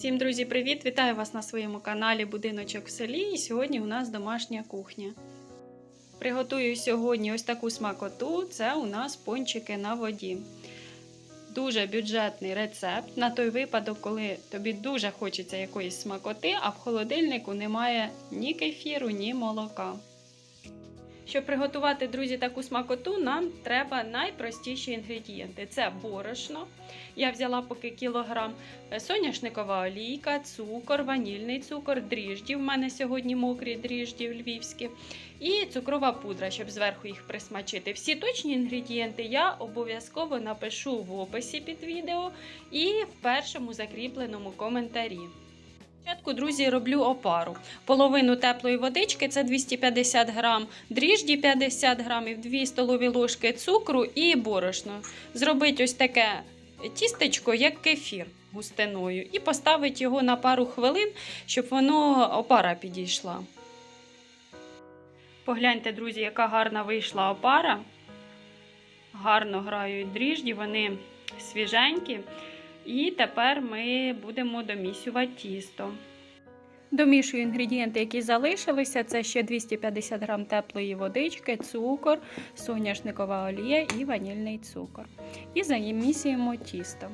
Всім, друзі, привіт! Вітаю вас на своєму каналі Будиночок в селі. І сьогодні у нас домашня кухня. Приготую сьогодні ось таку смакоту. Це у нас пончики на воді. Дуже бюджетний рецепт на той випадок, коли тобі дуже хочеться якоїсь смакоти, а в холодильнику немає ні кефіру, ні молока. Щоб приготувати, друзі, таку смакоту, нам треба найпростіші інгредієнти: це борошно. Я взяла поки кілограм, е, соняшникова олійка, цукор, ванільний цукор, дріжджі. В мене сьогодні мокрі дріжджі львівські, і цукрова пудра, щоб зверху їх присмачити. Всі точні інгредієнти я обов'язково напишу в описі під відео і в першому закріпленому коментарі. Спочатку, друзі, роблю опару. Половину теплої водички це 250 грам, дріжджі 50 грамів, 2 столові ложки цукру і борошно. Зробити ось таке тістечко, як кефір густиною, і поставити його на пару хвилин, щоб воно опара підійшла. Погляньте, друзі, яка гарна вийшла опара. Гарно грають дріжджі, вони свіженькі. І тепер ми будемо домісювати тісто. Домішую інгредієнти, які залишилися. Це ще 250 г теплої водички, цукор, соняшникова олія і ванільний цукор. І замісюємо тісто.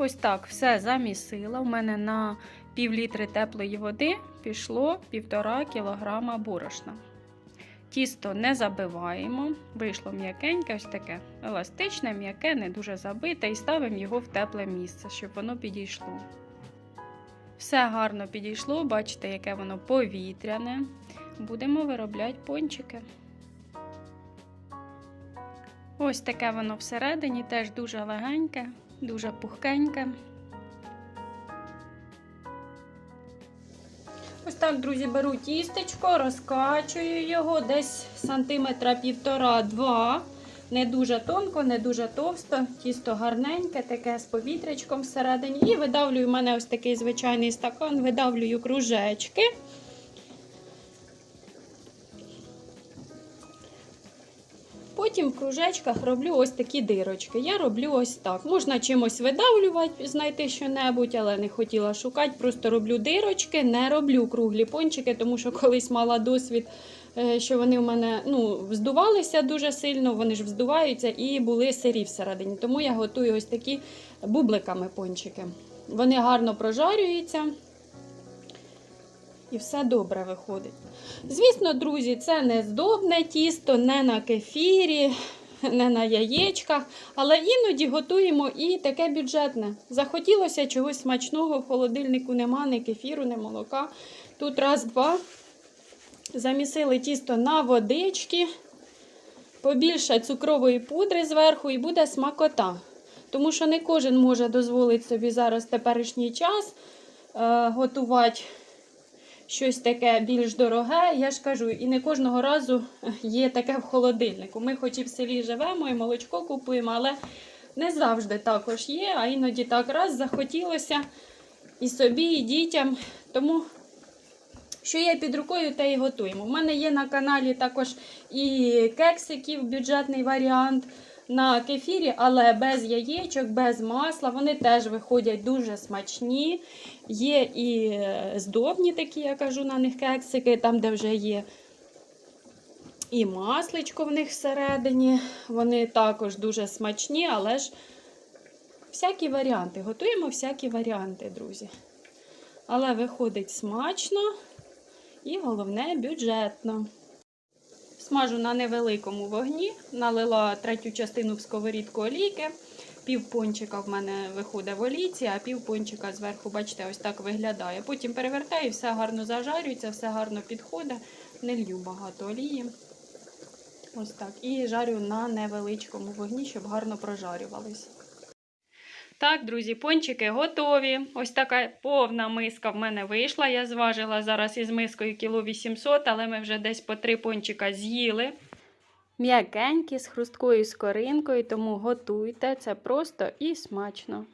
Ось так все замісила. У мене на пів літри теплої води пішло 1,5 кг борошна. Тісто не забиваємо, вийшло м'якеньке, ось таке еластичне, м'яке, не дуже забите, і ставимо його в тепле місце, щоб воно підійшло. Все гарно підійшло, бачите, яке воно повітряне. Будемо виробляти пончики. Ось таке воно всередині, теж дуже легеньке дуже пухкеньке. Ось так, друзі, беру тістечко, розкачую його десь сантиметра півтора-два. Не дуже тонко, не дуже товсто. Тісто гарненьке, таке з повітрячком всередині. І видавлюю в мене ось такий звичайний стакан, видавлюю кружечки. Потім в кружечках роблю ось такі дирочки. Я роблю ось так. Можна чимось видавлювати, знайти що-небудь, але не хотіла шукати. Просто роблю дирочки, не роблю круглі пончики, тому що колись мала досвід, е, що вони в мене ну, вздувалися дуже сильно, вони ж вздуваються і були сирі всередині. Тому я готую ось такі бубликами пончики. Вони гарно прожарюються. І все добре виходить. Звісно, друзі, це не здобне тісто, не на кефірі, не на яєчках, але іноді готуємо і таке бюджетне. Захотілося чогось смачного, в холодильнику нема, ні кефіру, ні молока. Тут раз, два. Замісили тісто на водички, побільше цукрової пудри зверху, і буде смакота. Тому що не кожен може дозволити собі зараз теперішній час е, готувати щось таке більш дороге, я ж кажу, і не кожного разу є таке в холодильнику. Ми, хоч і в селі живемо, і молочко купуємо, але не завжди також є, а іноді так раз захотілося і собі, і дітям. Тому, що є під рукою, те і готуємо. У мене є на каналі також і кексиків, бюджетний варіант. На кефірі, але без яєчок, без масла. Вони теж виходять дуже смачні. Є і здобні такі, я кажу, на них кексики, там, де вже є і масличко в них всередині. Вони також дуже смачні, але ж всякі варіанти. Готуємо всякі варіанти, друзі. Але виходить смачно і головне бюджетно. Смажу на невеликому вогні, налила третю частину в сковорідку олійки. Пів пончика в мене виходить в олійці, а пів пончика зверху, бачите, ось так виглядає. Потім перевертаю, все гарно зажарюється, все гарно підходить. Не лью багато олії. Ось так. І жарю на невеличкому вогні, щоб гарно прожарювались. Так, друзі, пончики готові. Ось така повна миска в мене вийшла. Я зважила зараз із мискою кіло 800, але ми вже десь по три пончика з'їли. М'якенькі, з хрусткою скоринкою, тому готуйте це просто і смачно.